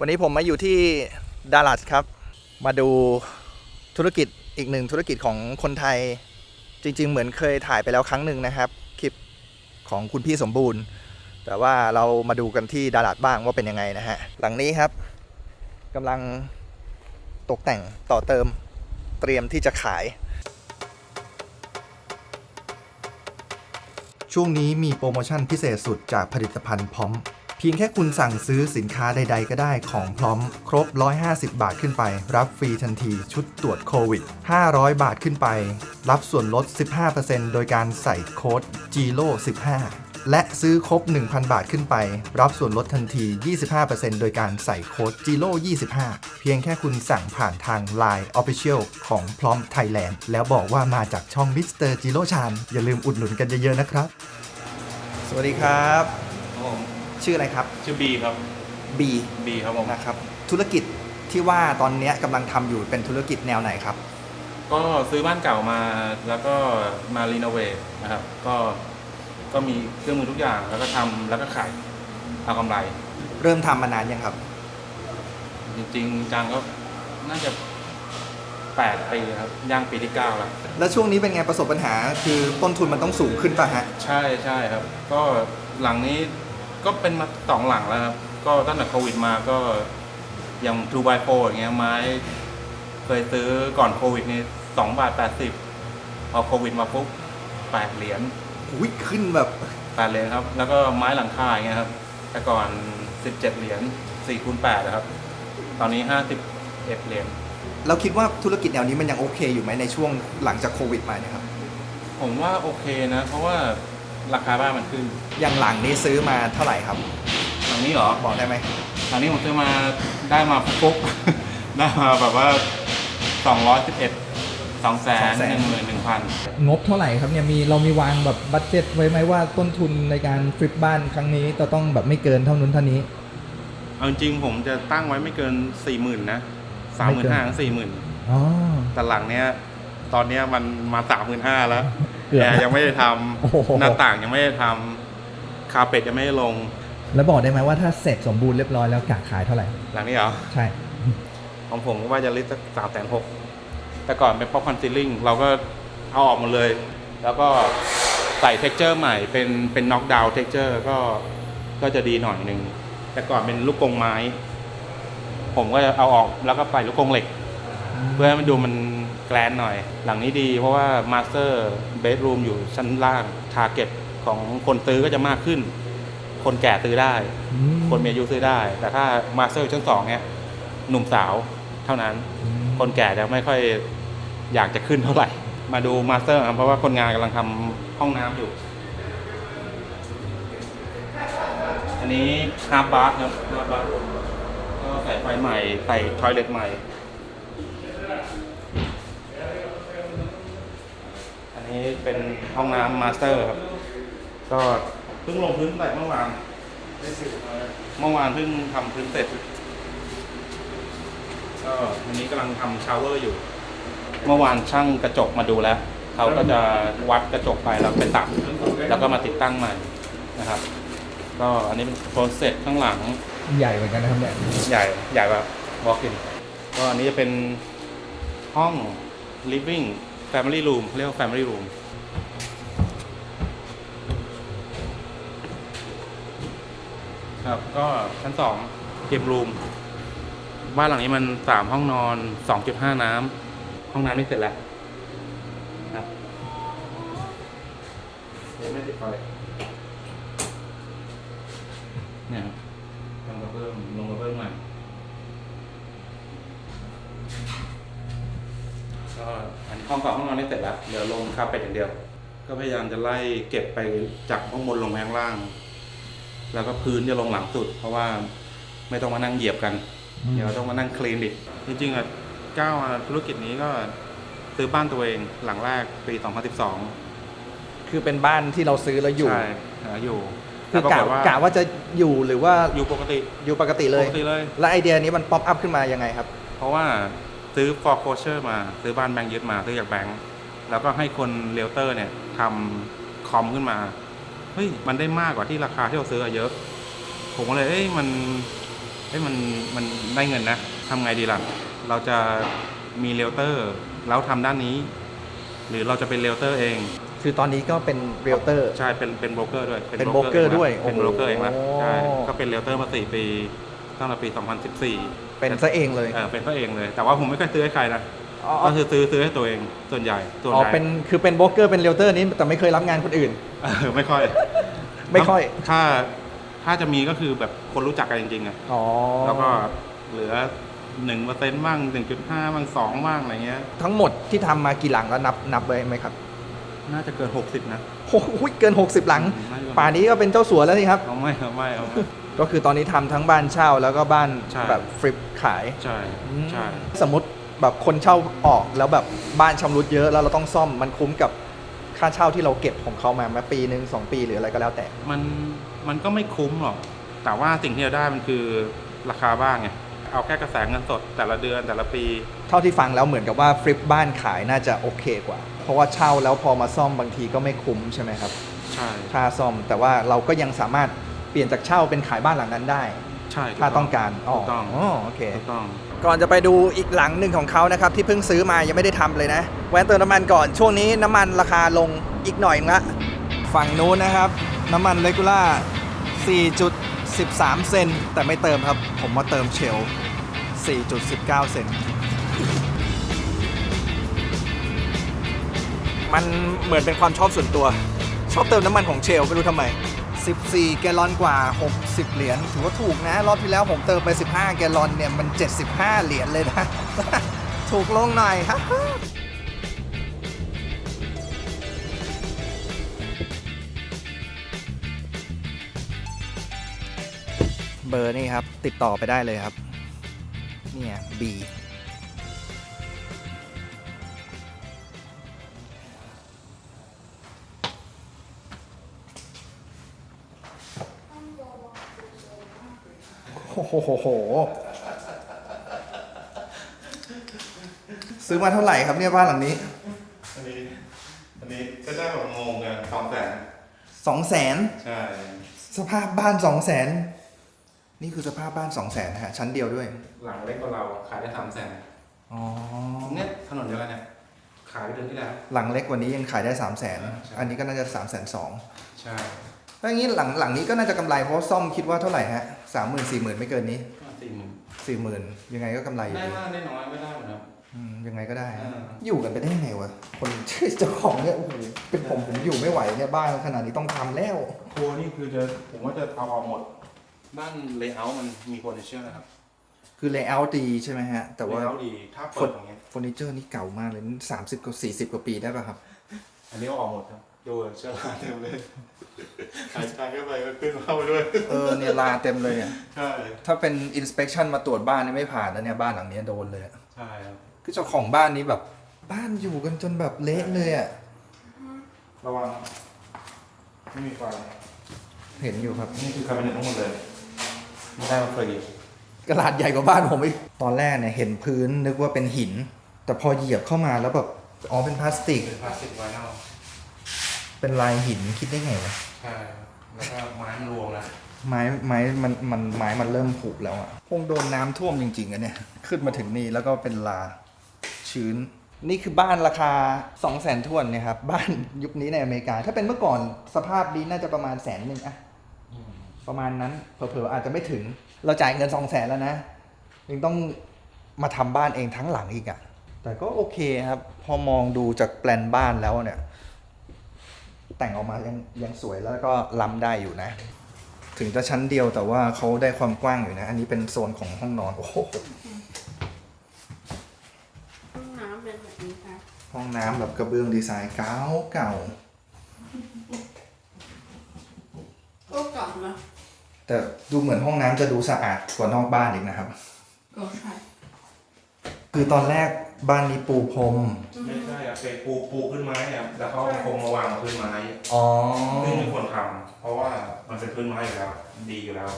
วันนี้ผมมาอยู่ที่ดัลลัสครับ มาดูธุรกิจอีกหนึ่งธุรกิจของคนไทย จริง ๆ เหมือนเคยถ่ายไปแล้วครั้งหนึ่งนะครับ คลิปของคุณพี่สมบูรณ์ แต่ว่าเรามาดูกันที่ดัลลัสบ้างว่าเป็นยังไงนะฮะ หลังนี้ครับกำลังตกแต่งต่อเติมเตรียมที่จะขาย ช่วงนี้มีโปรโมชั่นพิเศษสุดจากผลิตภัณฑ์พร้อม พียงแค่คุณสั่งซื้อสินค้าใด ๆ ก็ได้ของพร้อมครบ 150 บาทขึ้นไป รับฟรีทันทีชุดตรวจโควิด 500 บาทขึ้นไป รับส่วนลด 15%โดยการใส่โค้ด GIRO 15 และซื้อครบ 1,000 บาทขึ้นไป รับส่วนลดทันที 25%โดยการใส่โค้ด GIRO 25 เพียงแค่คุณสั่งผ่านทาง Line Official ของพร้อม Thailand แล้วบอกว่ามาจากช่อง Mr. Giro Chan อย่าลืมอุดหนุนกันเยอะๆนะครับ สวัสดีครับครับผม ชื่ออะไรครับชื่อบีครับ B บีครับผมนะครับ ธุรกิจที่ว่าตอนเนี้ยกำลังทำอยู่เป็นธุรกิจแนวไหนครับ ก็ซื้อบ้านเก่ามาแล้วก็มารีโนเวทนะครับ ก็ก็มีเครื่องมือทุกอย่างแล้วก็ทำแล้วก็ขายเอากำไร เริ่มทำมานานยังครับจริงๆจังก็น่าจะแปดปีครับย่างปีที่เก้าแล้ว แล้วช่วงนี้เป็นไงประสบปัญหา คือต้นทุนมันต้องสูงขึ้นป่ะฮะใช่ใช่ครับ ก็หลังนี้ ก็เป็นมาสองหลังแล้วครับก็ตั้งแต่โควิดมาก็อย่างทูบายโฟอย่างเงี้ยไม้ เคยซื้อก่อนโควิดนี่สองบาทแปดสิบพอโควิดมาปุ๊บแปดเหรียญอุ้ยขึ้นแบบแปดเหรียญครับ แล้วก็ไม้หลังคาอย่างเงี้ยครับ แต่ก่อนสิบเจ็ดเหรียญสี่คูณแปดนะครับ ตอนนี้ห้าสิบเอ็ดเหรียญเราคิดว่าธุรกิจแนวนี้มันยังโอเคอยู่ไหมในช่วงหลังจากโควิดมาเนี่ยครับ ผมว่าโอเคนะ เพราะว่า ราคาบ้านมันขึ้น อย่างหลังนี้ซื้อมาเท่าไหร่ครับ หลังนี้เหรอบอกได้ไหมหลังนี้ผมซื้อมาได้มาปุ๊บ ได้มาแบบว่าสองร้อยสิบเอ็ดสองแสนหนึ่งหมื่นหนึ่งพันงบเท่าไหร่ครับเนี่ยมีเรามีวางแบบบัตเจ็ตไว้ไหมว่าต้นทุนในการฟลิปบ้านครั้งนี้จะต้องแบบไม่เกินเท่านู้นเท่านี้ เอาจริงๆผมจะตั้งไว้ไม่เกินสี่หมื่นนะสามหมื่นห้าถึงสี่หมื่นอ๋อแต่หลังเนี้ยตอนเนี้ยมันมาสามหมื่นห้าแล้ว เกือบแอร์ยังไม่ได้ทโอ้โหำหน้าต่างยังไม่ได้ทำคาเป็ดยังไม่ได้ลงแล้วบอกได้ไหมว่าถ้าเสร็จสมบูรณ์เรียบร้อยแล้วกะขายเท่าไหร่ หลังนี้เหรอ ใช่ ของผมก็ว่าจะลิตรสามแสนหกแต่ก่อนเป็นป๊อปคอนซีลิงเราก็เอาออกหมดเลย แล้วก็ใส่เท็กเจอร์ใหม่เป็นเป็นน็อกดาวน์เท็กเจอร์ก็ก็จะดีหน่อยหนึ่งแต่ก่อนเป็นลูกกรงไม้ ผมก็จะเอาออกแล้วก็ใส่ลูกกรงเหล็ก เพื่อให้มันดูมันแก ลนหน่อย หลังนี้ดีเพราะว่ามาสเตอร์เบดรูมอยู่ชั้นล่างทาร์เก็ตของคนซื้อก็จะมากขึ้น คนแก่ซื้อได้อืมคนมีอายุซื้อได้ แต่ถ้ามาสเตอร์ชั้นสองเนี่ยหนุ่มสาวเท่านั้นอืมคนแก่จะไม่ค่อยอยากจะขึ้นเท่าไหร่ มาดูมาสเตอร์ครับเพราะว่าคนงานกำลังทำห้องน้ำอยู่ อันนี้ฮาร์บาร์ครับฮาร์บาร์ก็ใส่ไฟใหม่ ใส่ทอยเล็ตใหม่ นนี้เป็นห้องน้ำมาสเตอร์ครับ ก็เพิ่งลงพื้นไปเมื่อวานเมื่อวานเพิ่งทำพื้นเสร็จ ก็วันนี้กำลังทำชาวเวอร์อยู่ เมื่อวานช่างกระจกมาดูแล้ว เขาก็จะวัดกระจกไปแล้วไปตัด แล้วก็มาติดตั้งใหม่นะครับ ก็อันนี้เป็นโปรเซสข้างหลัง ใหญ่เหมือนกันนะครับเนี่ย ใหญ่ ใหญ่แบบ walk in ก็อันนี้จะเป็นห้อง living family room เรียกว่า family room ครับก็ชั้นสองเกมรูมบ้านหลังนี้มันสามห้องนอนสองจุดห้าน้ำห้องน้ำนี่เสร็จแล้วครับยังไม่ติดไฟเนี่ยครับลงกระเบื้องลงกระเบื้องใหม่ ก็อันนี้ห้องเก่าห้องนอนนี่เสร็จแล้วเดี๋ยวลงคาเป็ดอย่างเดียว ก็พยายามจะไล่เก็บไปจากห้องบนลงไปข้างล่าง แล้วก็พื้นจะลงหลังสุด เพราะว่าไม่ต้องมานั่งเหยียบกันอืมเดี๋ยวต้องมานั่งคลีนอีกจริงๆอะก้าวมาธุรกิจนี้ก็ซื้อบ้านตัวเองหลังแรกปี 2012 คือเป็นบ้านที่เราซื้อแล้วอยู่ ใช่หาอยู่คือแต่ปกะรากฏว่ากะว่าจะอยู่หรือว่าอยู่ปกติอยู่ปกติเลยปกติเลย แล้วไอเดียนี้มันป๊อปอัพขึ้นมายังไงครับ เพราะว่าซื้อ foreclosure มา ซื้อบ้านแบงก์ยึดมา ซื้อจากแบงก์ แล้วก็ให้คนเรียลเตอร์เนี่ยทำคอมขึ้นมาเฮ้ยมันได้มากกว่าที่ราคาที่เราซื้ออะเยอะ ผมก็เลยเอ้ยมันเฮ้ยมันมันได้เงินนะทำไงดีล่ะ เราจะมีเรลเตอร์แล้วทำด้านนี้ หรือเราจะเป็นเรลเตอร์เอง คือตอนนี้ก็เป็นเรียลเตอร์ใช่เป็นเป็นโบรกเกอร์ด้วยเป็นโบรกเกอร์ด้วยเป็นโบรกเกอร์เองละโอ้ใช่ก็เป็นเรลเตอร์มาสี่ปีตั้งแต่ปี 2014 เป็นซะเองเลยเออเป็นตัวเองเลย แต่ว่าผมไม่เคยซื้อให้ใครนะ อ๋อ ก็คือซื้อซื้อให้ตัวเองส่วนใหญ่ส่วนอ๋อใหญ่เป็นคือเป็นโบรกเกอร์เป็นเรียลเตอร์นี้แต่ไม่เคยรับงานคนอื่น เออไม่ค่อยไม่ค่อย ถ้าถ้าจะมีก็คือแบบคนรู้จักกันจริงๆอะอ๋อแล้วก็เหลือหนึ่งเปอร์เซ็นต์บ้างหนึ่งจุดห้าบ้างสองบ้างอะไรเงี้ย ทั้งหมดที่ทำมากี่หลังแล้วนับนับไว้ไหมครับน่าจะเกินหกสิบนะ โอ้โหเกิน 60 หลังน่าจะป่านนี้ก็เป็นเจ้าสัวแล้วนี่ครับ เอาไม่เอาไม่เอาไม่ ก็คือตอนนี้ทำทั้งบ้านเช่าแล้วก็บ้านใช่ แบบฟลิปขายใช่ใช่ สมมติ แบบคนเช่าออกแล้วแบบบ้านชำรุดเยอะแล้วเราต้องซ่อมมันคุ้มกับค่าเช่าที่เราเก็บของเขามามาปีหนึ่งสองปีหรืออะไรก็แล้วแต่ มันมันก็ไม่คุ้มหรอก แต่ว่าสิ่งที่เราได้มันคือราคาบ้างไง เอาแค่กระแสเงินสดแต่ละเดือนแต่ละปี เท่าที่ฟังแล้วเหมือนกับว่าฟลิปบ้านขายน่าจะโอเคกว่า เพราะว่าเช่าแล้วพอมาซ่อมบางทีก็ไม่คุ้มใช่ไหมครับ ใช่ ค่าซ่อมแต่ว่าเราก็ยังสามารถเปลี่ยนจากเช่าเป็นขายบ้านหลังนั้นได้ ใช่ถ้าต้องการถูกต้องอ๋อโอเค ถูกต้อง ก่อนจะไปดูอีกหลังหนึ่งของเขานะครับ ที่เพิ่งซื้อมายังไม่ได้ทำเลยนะ แวะเติมน้ำมันก่อนช่วงนี้น้ำมันราคาลงอีกหน่อยละฝั่งนู้นนะครับ น้ำมันเลกูล่า 4.13 เซนแต่ไม่เติมครับ ผมมาเติมเชล 4.19 เซนมันเหมือนเป็นความชอบส่วนตัว ชอบเติมน้ำมันของเชลไม่รู้ทำไม 14 แกลลอนกว่า 60 เหรียญถือว่าถูกนะ รอบที่แล้วผมเติมไป 15 แกลลอนเนี่ย มัน 75 เหรียญเลยนะ ถูกลงหน่อยครับเบอร์นี่ครับ ติดต่อไปได้เลยครับ เนี่ย B โอ้โห ซื้อมาเท่าไหร่ครับเนี่ยบ้านหลังนี้ อันนี้ อันนี้ก็ได้แบบงงกันสองแสนสองแสน ใช่ สภาพบ้านสองแสน นี่คือสภาพบ้านสองแสนฮะ ชั้นเดียวด้วย หลังเล็กกว่าเราขายได้สามแสนอ๋อเนี่ยถนนเดียวกันเนี่ย ขายไปเดือนที่แล้ว หลังเล็กกว่านี้ยังขายได้สามแสน ใช่ อันนี้ก็น่าจะสามแสนสองใช่ ถ้าอย่างนี้หลังหลังนี้ก็น่าจะกำไรเพราะซ่อมคิดว่าเท่าไหร่ฮะ สามหมื่นสี่หมื่นไม่เกินนี้ก็สี่หมื่นสี่หมื่นยังไงก็กำไรอยู่ได้ดีมากได้น้อยไม่ได้หมดครับ อืมยังไงก็ได้ อ่า อยู่กันไปได้ยังไงวะคนชื่อเจ้าของเนี่ยโอ้โหเป็นผมผมอยู่ไม่ไหวเนี่ยบ้านขนาดนี้ต้องทำแล้ว ครัวนี่คือจะผมว่าจะเอาออกหมด บ้านเลเยอร์มันมีเฟอร์นิเจอร์นะครับ คือเลเยอร์ดีใช่ไหมฮะ แต่ว่าเลเยอร์ดีถ้าเปิดอย่างเงี้ยเฟอร์นิเจอร์นี่เก่ามากเลยสามสิบกว่าสี่สิบกว่าปีได้ป่ะครับ อันนี้เอาออกหมดครับ ดูเชื้อราเต็มเลย หายใจเข้าไปก็ขึ้นเข้าไปด้วย เออเนี่ยลาเต็มเลยอะใช่ ถ้าเป็นอินสเป t ชันมาตรวจบ้านเนี่ยไม่ผ่านแล้วเนี่ยบ้านหลังเนี้ยโดนเลยอะใช่ครับคือเจ้าของบ้านนี้แบบ บ้านอยู่กันจนแบบเละเลยอะระวัง ไม่มีไฟเห็นอยู่ครับ นี่คือคาบิเนตทั้งหมดเลย ไม่ได้มาฟรีกระดาษใหญ่กว่าบ้านผมอีกตอนแรกเนี่ยเห็นพื้นนึกว่าเป็นหิน แต่พอเหยียบเข้ามาแล้วแบบอ๋อเป็นพลาสติก เป็นพลาสติกไวนัล เป็นลายหินคิดได้ไงวะใช่แล้วก็ไม้มันรวงนะไม้ไม้มันมันไม้มันเริ่มผุแล้วอะคงโดนน้ำท่วมจริงๆอะเนี่ย ขึ้นมาถึงนี่แล้วก็เป็นลาชื้น นี่คือบ้านราคา 2 0 0แสนทวนเนี่ยครับ บ้านยุคนี้ในอเมริกา ถ้าเป็นเมื่อก่อนสภาพดีน่าจะประมาณแสนหนึ่งอะประมาณนั้นเผลอๆอาจจะไม่ถึง เราจ่ายเงิน2 0 0แสนแล้วนะยังต้องมาทำบ้านเองทั้งหลังอีกอะแต่ก็โอเคครับ พอมองดูจากแปลนบ้านแล้วเนี่ย แต่งออกมายังยังสวยแล้วก็ล้ำได้อยู่นะ ถึงจะชั้นเดียวแต่ว่าเขาได้ความกว้างอยู่นะ อันนี้เป็นโซนของห้องนอนโอ้โหห้องน้ำเป็นแบบนี้ค่ะห้องน้ำแบบกระเบื้องดีไซน์เก่าเก่าก็กลับนะแต่ดูเหมือนห้องน้ำจะดูสะอาดกว่านอกบ้านอีกนะครับ ก็ใช่ คือตอนแรกบ้านนี้ปูพรม ไม่ใช่อะเป็นปูปูขึ้นไม้อะแล้วเขาเอาโครงมาวางบนพื้นไม้อ๋อ ซึ่งไม่ควรทำเพราะว่ามันเป็นพื้นไม้อยู่แล้วดีอยู่แล้ว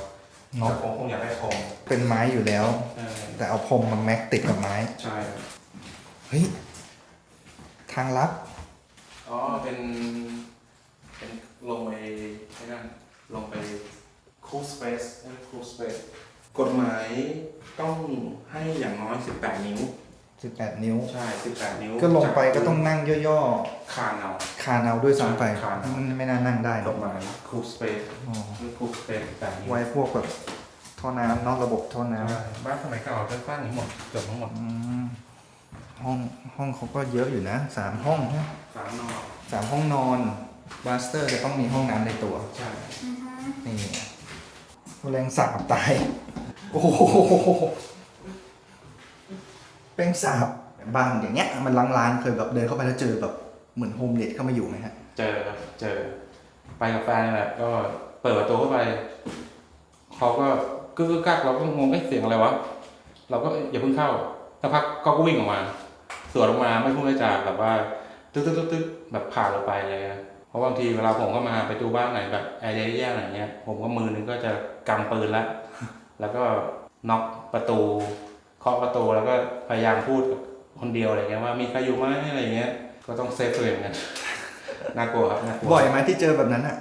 เนาะแต่คงคงอยากได้โครงเป็นไม้อยู่แล้ว เออแต่เอาพรมมาแม็กติดกับไม้ ใช่เฮ้ย ทางลับ อ๋อเป็นเป็นลงไปไอ้นั่นลงไปคูลสเปซคูลสเปซกฎหมาย ต้องให้อย่างน้อย 18 นิ้ว 18 นิ้ว ใช่ 18 นิ้วก็ลงไปก็ต้องนั่งย่อคานเอาๆคานเอาด้วยซ้ำไปคานเอามันไม่น่านั่งได้กหรอฎกหมายคูสเปซอ๋อคูสเปซ18นิ้วไว้พวกแบบท่อน้ำเนอกระบบท่อน้ำใช่บ้านสมัยเก่าจะสร้างอย่างนี้หมดเกือบทั้งหมดอืมห้องห้องเขาก็เยอะอยู่นะสามห้องนะสามนอกสามห้องนอนบาสเตอร์จะต้องมีห้องน้ำในตัว ใช่ นี่แรงสาบตาย โอ้โหเป็นสาบบ้านอย่างเงี้ย มันล้างๆเคยแบบเดินเข้าไปแล้วเจอแบบเหมือนโฮมเลดเข้ามาอยู่ไหมฮะ เจอครับเจอ ไปกับแฟนแหละก็เปิดประตูเข้าไปเขาก็กึกกึกกักเราก็งงเอ๊ะเสียงอะไรวะเราก็อย่าเพิ่งเข้าสักพักเขาก็วิ่งออกมาสวนออกมาไม่พูดไม่จาแบบว่าตึ๊กตึ๊กตึ๊กตึ๊กแบบผ่านเราไปเลยอะเพราะบางทีเวลาผมเข้ามาไปดูบ้านไหนแบบแอร์แย่ๆอะไรเงี้ยผมก็มือนึงก็จะกำปืนละ แล้วก็น็อกประตูเคาะประตูแล้วก็พยายามพูดกับคนเดียวอะไรเงี้ยว่ามีใครอยู่ไหมอะไรเงี้ย ก็ต้องเซฟตัวเองกันน่ากลัวครับน่ากลัวบ่อยไหมที่เจอแบบนั้นอะ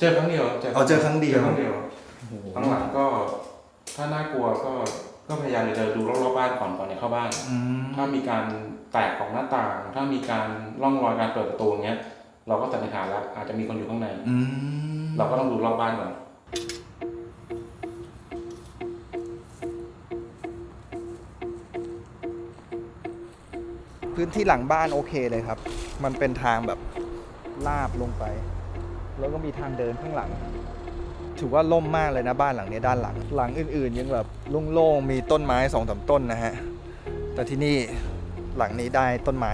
เจอครั้งเดียวเอาเจอครั้งเดียวเจอครั้งเดียวหลังๆก็ ถ้าน่ากลัวก็ก็พยายามจะดูรอบๆบ้านก่อนก่อนเนี่ยเข้าบ้านอืมถ้ามีการแตกของหน้าต่าง ถ้ามีการร่องรอยการเปิดประตูอย่างเงี้ย เราก็สันนิษฐานแล้วอาจจะมีคนอยู่ข้างในอืมเราก็ต้องดูรอบบ้านก่อน พื้นที่หลังบ้านโอเคเลยครับ มันเป็นทางแบบลาบลงไป แล้วก็มีทางเดินข้างหลัง ถือว่าล่มมากเลยนะบ้านหลังนี้ด้านหลัง หลังอื่น ๆ ยังแบบโล่งๆมีต้นไม้สองสามต้นนะฮะ แต่ที่นี่หลังนี้ได้ต้นไม้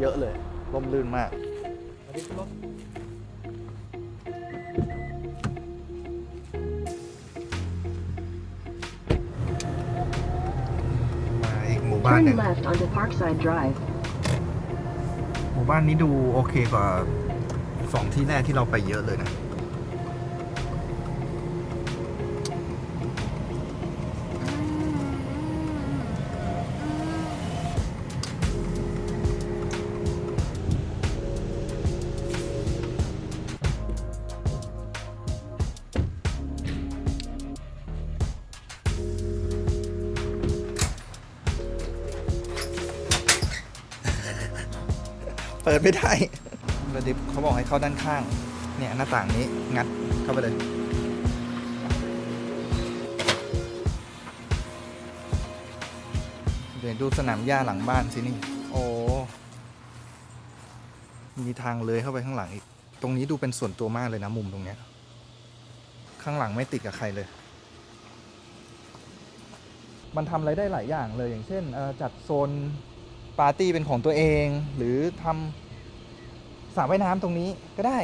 เยอะเลยร่มรื่นมากอันนี้คือรถ บ้านห Turn นึ่ง left onto Parkside Drive. หมู่บ้านนี้ดูโอเคกว่าสองที่แรกที่เราไปเยอะเลยนะ เปิดไม่ได้ระดิบเขาบอกให้เข้าด้านข้าง เนี่ยหน้าต่างนี้งัดเข้าไปเลยเดี๋ยวดูสนามหญ้าหลังบ้านสินี่ โอ้ มีทางเลยเข้าไปข้างหลังอีก ตรงนี้ดูเป็นส่วนตัวมากเลยนะมุมตรงเนี้ย ข้างหลังไม่ติดกับใครเลย มันทำอะไรได้หลายอย่างเลยอย่างเช่นจัดโซน ปาร์ตี้เป็นของตัวเอง หรือทำสระว่ายน้ำตรงนี้ก็ได้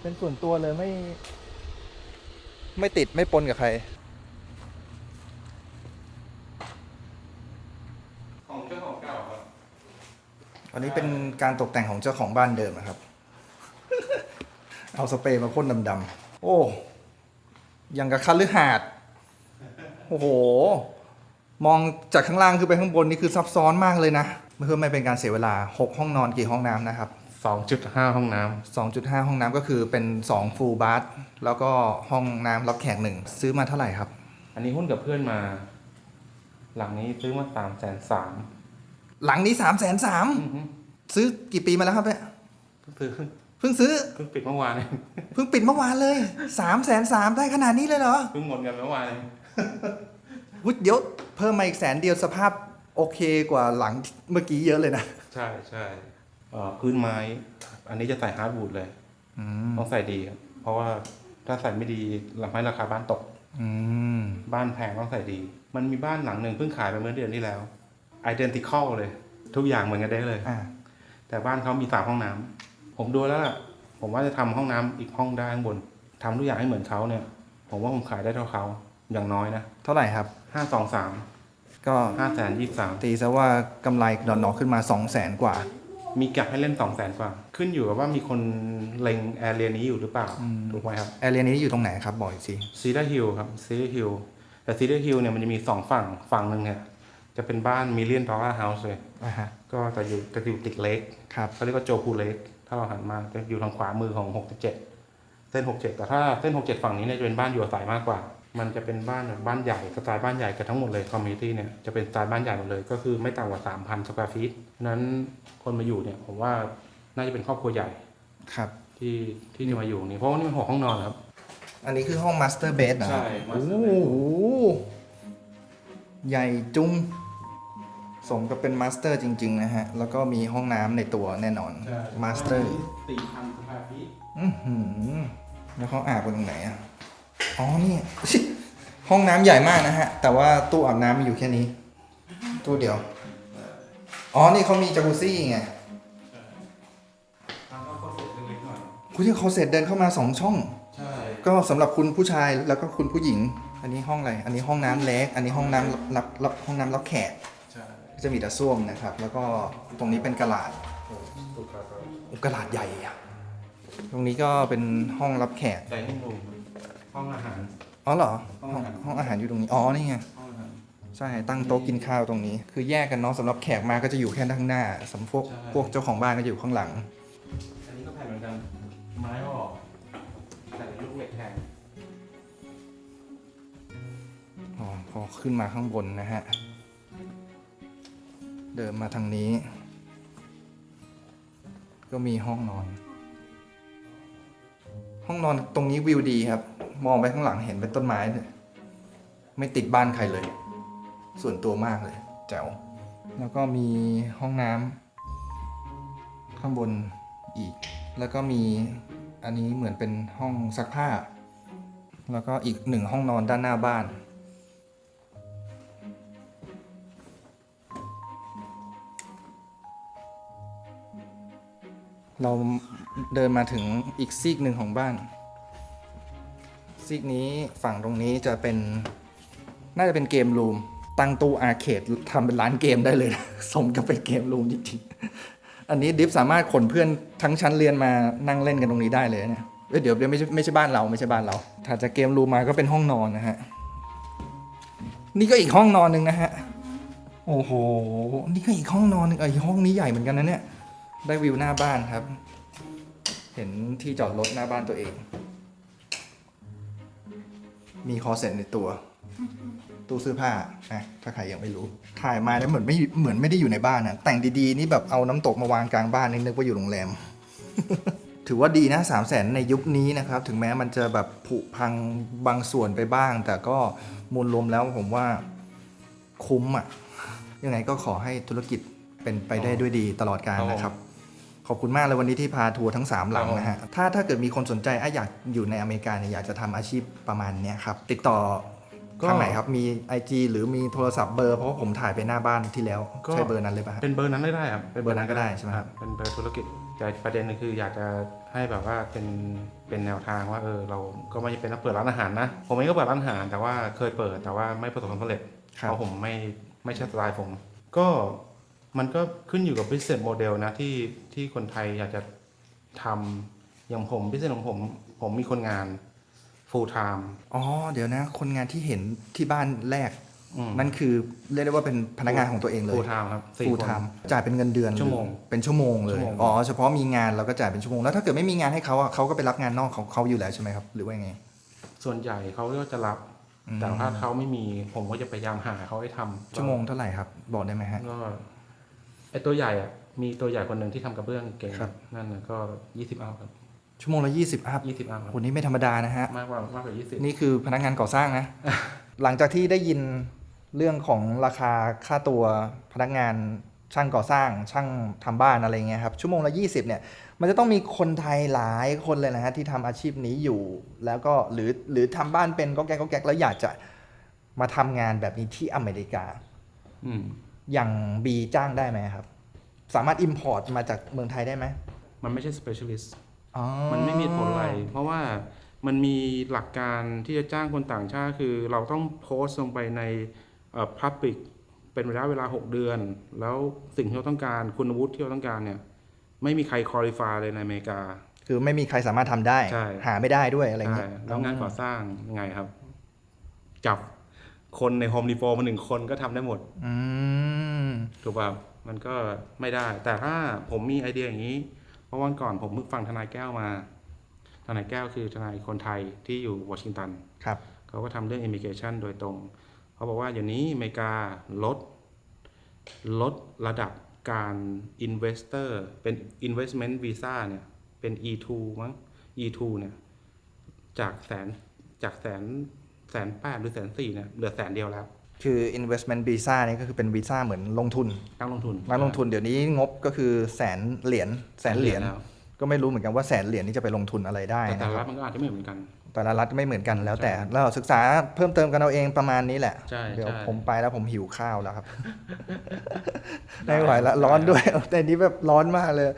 เป็นส่วนตัวเลยไม่ ไม่ติดไม่ปนกับใคร ของเจ้าของเก่าครับอันนี้เป็นการตกแต่งของเจ้าของบ้านเดิมนะครับ เอาสเปรย์มาพ่นดำๆ โอ้ ยังกับคันหรือหาด โอ้โห มองจากข้างล่างขึ้นไปข้างบนนี่คือซับซ้อนมากเลยนะเพื่อไม่เป็นการเสียเวลา 6 ห้องนอนกี่ห้องน้ำนะครับ 2.5 ห้องน้ำ2.5 ห้องน้ำก็คือเป็น2 full bath แล้วก็ห้องน้ำรับแขกหนึ่งซื้อมาเท่าไหร่ครับ อันนี้หุ้นกับเพื่อนมา หลังนี้ซื้อมาสามแสนสามหลังนี้3 3 0 0 0ซื้อกี่ปีมาแล้วครับเนี่ยซื้อเพิ่งซื้อเพิ่งปิดเมื่อวานเองเพิ่งปิดเมื่อวานเลย3 3 0 0 0ได้ขนาดนี้เลยเหรอเพิ่งหมดเงินเมื่อวานเองวุฒเดี๋ยว เพิ่มมาอีกแสนเดียวสภาพโอเคกว่าหลังเมื่อกี้เยอะเลยนะ ใช่ใช่เอ่อพื้นไม้ อันนี้จะใส่ฮาร์ดวูดเลยอืมต้องใส่ดีครับเพราะว่าถ้าใส่ไม่ดีทำให้ราคาบ้านตก อืมบ้านแพงต้องใส่ดี มันมีบ้านหลังหนึ่งเพิ่งขายไปเมื่อเดือนที่แล้ว identical เลย ทุกอย่างเหมือนกันได้เลย อ่าแต่บ้านเขามีสามห้องน้ำผมดูแล้วล่ะ ผมว่าจะทำห้องน้ำอีกห้องได้ข้างบนทำทุกอย่างให้เหมือนเขาเนี่ย ผมว่าผมขายได้เท่าเขาอย่างน้อยนะ เท่าไหร่ครับ ห้าสองสามก็ห้าแสนยี่สามตีซะว่ากำไรดอนนอขึ้นมา2 0 0แสนกว่า มีแก็บให้เล่นสองแสนกว่า ขึ้นอยู่กับว่ามีคนเล็งแอร์เรียนี้อยู่หรือเปล่าถูกไหมครับแอเรียนี้อยู่ตรงไหนครับบอกอีกทีซีดาฮิลครับซีดาฮิลแต่ซีดาฮิลเนี่ยมันจะมีสองฝั่งฝั่งหนึ่งเนี่ยจะเป็นบ้านมิเลียนดอลลาร์เฮาส์เลย อ่าฮะก็จะอยู่จะอยู่ติดเลกครับเขาเรียกว่าโจคูเลกถ้าเราหันมาจะอยู่ทางขวามือของ 67 เส้น 67 แต่ถ้าเส้น 67 ฝั่งนี้เนี่ยจะเป็นบ้านอยู่อาศัยมากกว่า มันจะเป็นบ้านแบบบ้านใหญ่สไตล์บ้านใหญ่กันทั้งหมดเลยคอมมิตี้เนี่ยจะเป็นสไตล์บ้านใหญ่หมดเลย ก็คือไม่ต่ำกว่า 3,000สแควร์ฟีตนั้นคนมาอยู่เนี่ยผมว่าน่าจะเป็นครอบครัวใหญ่ครับ ที่ที่จะมาอยู่ตรงนี้เพราะว่านี่มันหกห้องนอนครับ อันนี้คือห้องมาสเตอร์เบดนะใช่โอ้ master โห bed ใหญ่จุ้งสมกับเป็นมาสเตอร์จริง ๆ นะฮะ แล้วก็มีห้องน้ำในตัวแน่นอนมาสเตอร์สี่พันสแควร์ฟีตอือหือแล้วเขาอาบกันตรงไหนอะ อ๋อนี่ห้องน้ำใหญ่มากนะฮะ แต่ว่าตู้อาบน้ำมีอยู่แค่นี้ ตู้เดียว อ๋อ นี่เขามีจากุซี่ไงทางเข้าก็เสร็จเล็กๆหน่อยคุณที่เขาเสร็จเดินเข้ามาสองช่องใช่ก็สำหรับคุณผู้ชายแล้วก็คุณผู้หญิง อันนี้ห้องอะไร อันนี้ห้องน้ำเล็ก อันนี้ห้องน้ำรับรับห้องน้ำรับแขกใช่จะมีแต่ส้วมนะครับ แล้วก็ตรงนี้เป็นกระลาดถูกครับโอ้กระลาดใหญ่อะตรงนี้ก็เป็นห้องรับแขกใส่ ห้องรูมห้องอาหาร อ๋อเหรอห้ห้อองงอาหาร ห้องอาหารอยู่ตรงนี้ อ๋อ นี่ไง ห้องอาหาร ใช่ ตั้งโต๊ะกินข้าวตรงนี้ คือแยกกันเนาะสำหรับแขกมาก็จะอยู่แค่ข้างหน้าสำหรับพวกใช่ พวกเจ้าของบ้านก็จะอยู่ข้างหลัง อันนี้ก็แผ่นเหมือนกัน ไม้ออกใส่ลูกเหล็กแทนอ๋อ พอขึ้นมาข้างบนนะฮะ เดินมาทางนี้ ก็มีห้องนอน ห้องนอนตรงนี้วิวดีครับ มองไปข้างหลังเห็นเป็นต้นไม้เนี่ยไม่ติดบ้านใครเลย ส่วนตัวมากเลยแจ๋วแล้วก็มีห้องน้ำข้างบนอีก แล้วก็มีอันนี้เหมือนเป็นห้องซักผ้า แล้วก็อีกหนึ่งห้องนอนด้านหน้าบ้าน เราเดินมาถึงอีกซีกหนึ่งของบ้าน ซีกนี้ฝั่งตรงนี้จะเป็น น่าจะเป็นเกมรูม ตั้งตู้อาร์เคดทำเป็นร้านเกมได้เลยนะสมกับเป็นเกมรูมจริงๆ อันนี้ดิฟสามารถขนเพื่อนทั้งชั้นเรียนมานั่งเล่นกันตรงนี้ได้เลยเนี่ยเดี๋ยวเดี๋ยวไม่ใช่ไม่ใช่บ้านเราไม่ใช่บ้านเราถ้าจะเกมรูมมาก็เป็นห้องนอนนะฮะ นี่ก็อีกห้องนอนหนึ่งนะฮะ โอ้โห นี่ก็อีกห้องนอนหนึ่งเอ้ห้องนี้ใหญ่เหมือนกันนะเนี่ย ได้วิวหน้าบ้านครับ เห็นที่จอดรถหน้าบ้านตัวเอง มีคอเซ็ตในตัว ตู้เสื้อผ้านะถ้าใครยังไม่รู้ ถ่ายมาแล้วเหมือนไม่เหมือนไม่ได้อยู่ในบ้านนะแต่งดีๆนี่แบบเอาน้ำตกมาวางกลางบ้านนี่นึกว่าอยู่โรงแรม ถือว่าดีนะสามแสนในยุคนี้นะครับ ถึงแม้มันจะแบบผุพังบางส่วนไปบ้าง แต่ก็มูลรวมแล้วผมว่าคุ้มอะยังไงก็ขอให้ธุรกิจเป็นไปได้ด้วยดีตลอดการนะครับ ขอบคุณมากเลยวันนี้ที่พาทัวร์ทั้ง 3 หลังนะฮะ ถ้าถ้าเกิดมีคนสนใจอะอยากอยู่ในอเมริกาเนี่ยอยากจะทำอาชีพประมาณเนี้ยครับ ติดต่อก็ทางไหนครับ มี IG หรือมีโทรศัพท์เบอร์ เพราะว่าผมถ่ายไปหน้าบ้านที่แล้ว ก็ ใช่เบอร์นั้นเลยป่ะฮะ เป็นเบอร์นั้นได้ได้ครับเบอร์นั้นก็ได้ใช่ไหมครับ เป็นเบอร์ธุรกิจแต่ประเด็นก็คืออยากจะให้แบบว่าเป็นเป็นแนวทางว่าเออเราก็ไม่เป็นนักเปิดร้านอาหารนะผมเองก็เปิดร้านอาหารแต่ว่าเคยเปิดแต่ว่าไม่ประสบความสำเร็จครับ เพราะผมไม่ไม่ใช่สไตล์ผม ก็ มันก็ขึ้นอยู่กับ business model นะที่ที่คนไทยอยากจะทำอย่างผม business ของผม ผมมีคนงาน full time อ๋อ เดี๋ยวนะ คนงานที่เห็นที่บ้านแรก อืม นั่นคือเรียกได้ว่าเป็นพนักงานของตัวเองเลย full time ครับสี่ full คน time จ่ายเป็นเงินเดือนชั่วโมงหรือเป็นชั่วโมงเลยชั่วโมง อ๋อเฉพาะมีงานเราก็จ่ายเป็นชั่วโมงแล้วถ้าเกิดไม่มีงานให้เขาอะเขาก็ไปรับงานนอกของเขาอยู่แล้วใช่ไหมครับหรือว่ายังไง ส่วนใหญ่เขาก็จะรับ อืม แต่ถ้าเขาไม่มีผมก็จะพยายามหาเขาให้ทำชั่วโมงเท่าไหร่ครับ บอกได้ไหมฮะก็ ไอตัวใหญ่อะมีตัวใหญ่คนหนึ่งที่ทำกระเบื้องเก่งครับ นั่นน่ะก็ยี่สิบอัพครับชั่วโมงละยี่สิบอัพยี่สิบอัพครับคนนี้ไม่ธรรมดานะฮะ มากกว่ามากกว่ายี่สิบนี่คือพนักงานก่อสร้างนะ หลังจากที่ได้ยินเรื่องของราคาค่าตัวพนักงานช่างก่อสร้าง ช่างทำบ้านอะไรเงี้ยครับชั่วโมงละ 20เนี่ยมันจะต้องมีคนไทยหลายคนเลยนะฮะที่ทำอาชีพนี้อยู่ แล้วก็หรือหรือทำบ้านเป็นก็แก๊กก็แก๊กแล้วอยากจะมาทำงานแบบนี้ที่อเมริกา อืม อย่างบีจ้างได้ไหมครับ สามารถ Import มาจากเมืองไทยได้ไหมมันไม่ใช่ specialist อ๋อมันไม่มีผลอะไร เพราะว่ามันมีหลักการที่จะจ้างคนต่างชาติคือ เราต้องโพสต์ลงไปในเอ่อ public เป็นระยะเวลา 6 เดือน แล้วสิ่งที่เราต้องการคุณวุฒิที่เราต้องการเนี่ย ไม่มีใคร qualify เลยในอเมริกา คือไม่มีใครสามารถทำได้ใช่หาไม่ได้ด้วยอะไรใช่เงี้ยแล้วงานก่อสร้างยังไงครับ จับ คนใน Home Depot มาหนึ่งคนก็ทำได้หมดอืมถูกป่ะมันก็ไม่ได้ แต่ถ้าผมมีไอเดียอย่างนี้ เพราะวันก่อนผมเพิ่งฟังทนายแก้วมา ทนายแก้วคือทนายคนไทยที่อยู่วอชิงตันครับเขาก็ทำเรื่อง immigration โดยตรง เขาบอกว่าอย่างนี้อเมริกาลด ลดระดับการ investor เป็น investment visa เนี่ยเป็น E2 มั้ง E2 เนี่ยจากแสนจากแสน แสนแปดหรือแสนสี่เนี่ยเหลือแสนเดียวแล้ว คือ investment visa นี่ก็คือเป็นวีซ่าเหมือนลงทุนนักลงทุนนักลงทุนเดี๋ยวนี้งบก็คือแสนเหรียญแสนเหรียญแล้วก็ไม่รู้เหมือนกันว่าแสนเหรียญนี่จะไปลงทุนอะไรได้แต่แต่นะคละรับมันก็อาจจะไม่เหมือนกัน แต่ละรัฐไม่เหมือนกันแล้วแต่เราศึกษาเพิ่มเติมกันเอาเองประมาณนี้แหละ ใช่เดี๋ยวใช่ ผมไปแล้วผมหิวข้าวแล้วครับไม่ไหวละร้อนด้วยแต่นี้แบบร้อนมากเลย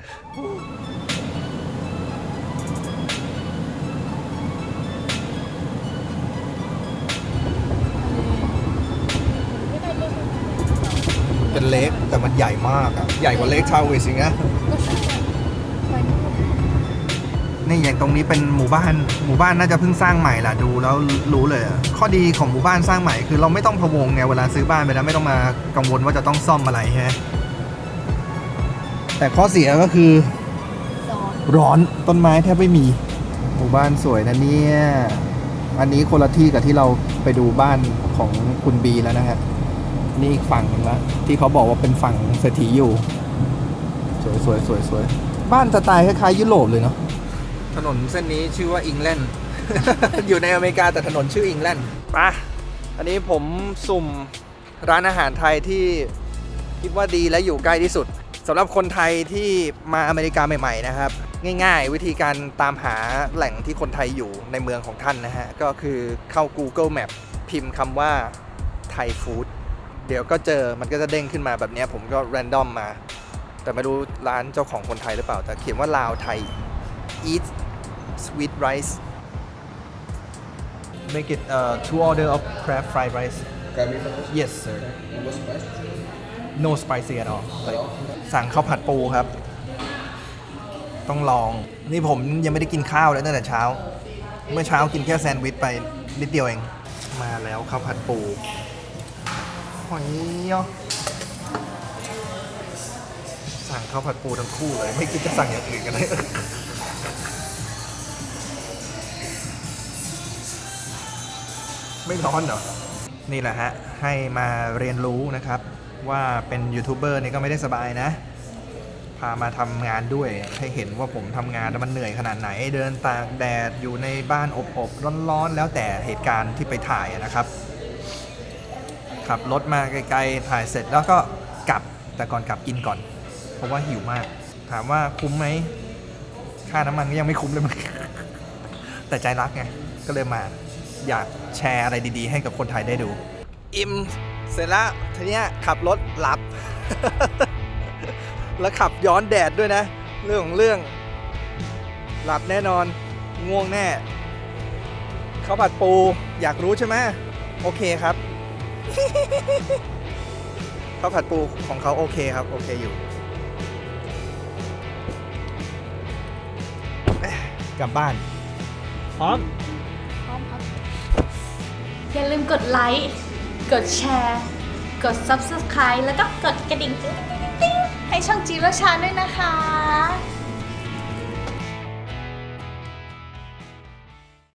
เล็กแต่มันใหญ่มากอะใหญ่กว่าเล็กทาวเวสอีกนะนี่อย่างตรงนี้เป็นหมู่บ้านหมู่บ้านน่าจะเพิ่งสร้างใหม่ล่ะดูแล้วรู้เลยอะข้อดีของหมู่บ้านสร้างใหม่ คือเราไม่ต้องพะวงไงเวลาซื้อบ้านไปแล้วไม่ต้องมากังวลว่าจะต้องซ่อมอะไรใช่ไหมแต่ข้อเสียก็คือร้อนต้นไม้แทบไม่มี หมู่บ้านสวยนะเนี่ย อันนี้คนละที่กับที่เราไปดูบ้านของคุณบีแล้วนะฮะ นี่อีกฝั่งหนึงละที่เขาบอกว่าเป็นฝั่งเศรษฐีอยู่ สวยสวยสวยสวยบ้านสไตล์คล้ายๆยุโรปเลยเนาะถนนเส้นนี้ชื่อว่าอิงแลนด์อยู่ในอเมริกาแต่ถนนชื่ออิงแลนด์ปะอันนี้ผมสุ่มร้านอาหารไทยที่คิดว่าดีและอยู่ใกล้ที่สุดสำหรับคนไทยที่มาอเมริกาใหม่ ๆ นะครับ ง่าย ๆ วิธีการตามหาแหล่งที่คนไทยอยู่ในเมืองของท่านนะฮะ ก็คือเข้า Google Map พิมพ์คำว่าไทยฟู้ด เดี๋ยวก็เจอมันก็จะเด้งขึ้นมาแบบเนี้ยผมก็ r รนดอมมา แต่ไม่รู้ร้านเจ้าของคนไทยหรือเปล่า แต่เขียนว่าลาวไทย eat sweet rice make it uh, two order of crab fried rice yes sir no spicy at all สั่งข้าวผัดปูครับ ต้องลอง นี่ผมยังไม่ได้กินข้าวเลยตั้งแต่เช้า เมื่อเช้ากินแค่แซนด์วิชไปนิดเดียวเอง มาแล้วข้าวผัดปู หอยเนาะสั่งข้าวผัดปูทั้งคู่เลย ไม่คิดจะสั่งอย่างอื่นกันเลยไม่ร้อนเหรอ นี่แหละฮะ ให้มาเรียนรู้นะครับ ว่าเป็นยูทูบเบอร์นี่ก็ไม่ได้สบายนะ พามาทำงานด้วยให้เห็นว่าผมทำงานแล้วมันเหนื่อยขนาดไหน เดินตากแดดอยู่ในบ้านอบๆร้อนๆ แล้วแต่เหตุการณ์ที่ไปถ่ายนะครับ ขับรถมาไกลๆ ถ่ายเสร็จแล้วก็กลับแต่ก่อนกลับกินก่อน เพราะว่าหิวมาก ถามว่าคุ้มไหม ค่าน้ำมันก็ยังไม่คุ้มเลยมั้งแต่ใจรักไง ก็เลยมาอยากแชร์อะไรดีๆ ให้กับคนไทยได้ดู อิ่มเสร็จแล้วทีเนี้ยขับรถหลับ แล้วขับย้อนแดดด้วยนะ เรื่องของเรื่อง หลับแน่นอน ง่วงแน่ข้าวผัดปูอยากรู้ใช่ไหมโอเคครับ ข้าวผัดปูของเขาโอเคครับ โอเคอยู่เอ๊ะกลับบ้าน พร้อม พร้อมครับ อย่าลืมกดไลค์ กดแชร์ กด Subscribe แล้วก็กดกระดิ่งติ๊งติ๊งติ๊งให้ช่องจีรชาด้วยนะคะ